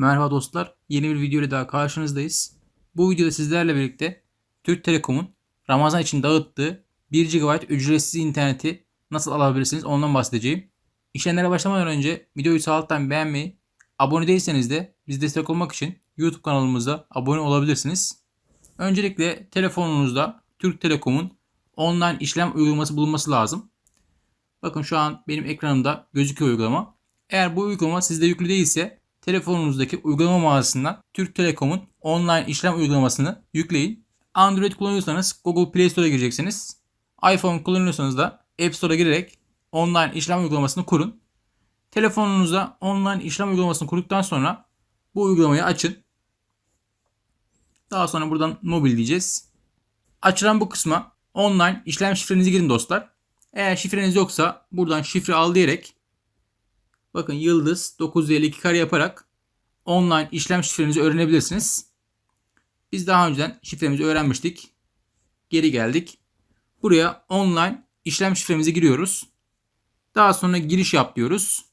Merhaba dostlar, yeni bir video ile daha karşınızdayız. Bu videoda sizlerle birlikte Türk Telekom'un Ramazan için dağıttığı 1 GB ücretsiz interneti nasıl alabilirsiniz ondan bahsedeceğim. İşlemlere başlamadan önce videoyu sağ alttan beğenmeyi, abone değilseniz de biz destek olmak için YouTube kanalımıza abone olabilirsiniz. Öncelikle telefonunuzda Türk Telekom'un online işlem uygulaması bulunması lazım. Bakın şu an benim ekranımda gözüküyor uygulama. Eğer bu uygulama sizde yüklü değilse telefonunuzdaki uygulama mağazasından Türk Telekom'un online işlem uygulamasını yükleyin. Android kullanıyorsanız Google Play Store'a gireceksiniz. iPhone kullanıyorsanız da App Store'a girerek online işlem uygulamasını kurun. Telefonunuza online işlem uygulamasını kurduktan sonra bu uygulamayı açın. Daha sonra buradan mobil diyeceğiz. Açılan bu kısma online işlem şifrenizi girin dostlar. Eğer şifreniz yoksa buradan şifre al diyerek bakın yıldız 952 kare yaparak online işlem şifrenizi öğrenebilirsiniz. Biz daha önceden şifremizi öğrenmiştik. Geri geldik. Buraya online işlem şifremizi giriyoruz. Daha sonra giriş yap diyoruz.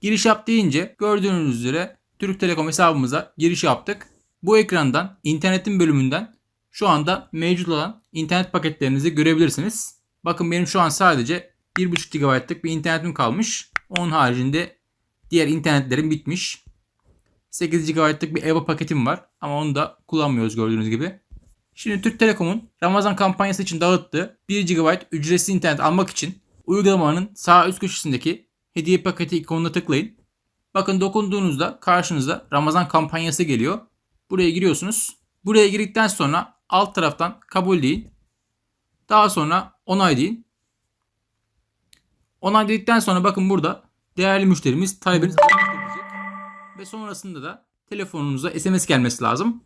Giriş yap deyince gördüğünüz üzere Türk Telekom hesabımıza giriş yaptık. Bu ekrandan internetin bölümünden şu anda mevcut olan internet paketlerinizi görebilirsiniz. Bakın benim şu an sadece 1.5 GB'lık bir internetim kalmış. Onun haricinde diğer internetlerim bitmiş. 8 GB'lık bir EVA paketim var ama onu da kullanmıyoruz gördüğünüz gibi. Şimdi Türk Telekom'un Ramazan kampanyası için dağıttığı 1 GB ücretsiz internet almak için uygulamanın sağ üst köşesindeki hediye paketi ikonuna tıklayın. Bakın dokunduğunuzda karşınıza Ramazan kampanyası geliyor. Buraya giriyorsunuz. Buraya girdikten sonra alt taraftan kabul deyin. Daha sonra onay deyin. Onay dedikten sonra bakın burada değerli müşterimiz talebiniz diyecek. Ve sonrasında da telefonunuza SMS gelmesi lazım.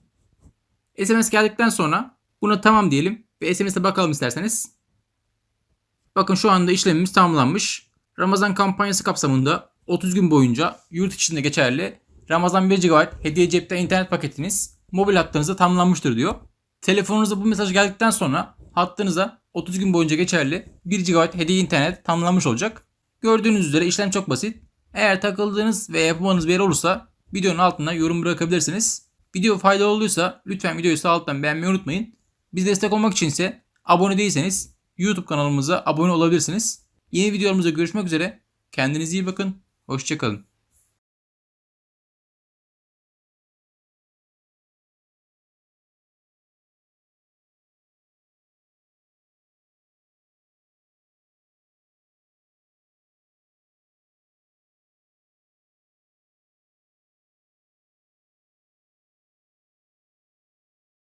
SMS geldikten sonra buna tamam diyelim ve SMS'e bakalım isterseniz. Bakın şu anda işlemimiz tamamlanmış. Ramazan kampanyası kapsamında 30 gün boyunca yurt içinde geçerli Ramazan 1 GB hediye cepten internet paketiniz mobil hattınıza tamamlanmıştır diyor. Telefonunuza bu mesaj geldikten sonra hattınıza 30 gün boyunca geçerli 1 GB hediye internet tamamlanmış olacak. Gördüğünüz üzere işlem çok basit. Eğer takıldığınız ve yapamadığınız bir yer olursa videonun altına yorum bırakabilirsiniz. Video faydalı olduysa lütfen videoyu sağ alttan beğenmeyi unutmayın. Biz destek olmak için ise abone değilseniz YouTube kanalımıza abone olabilirsiniz. Yeni videolarımızda görüşmek üzere. Kendinize iyi bakın. Hoşçakalın.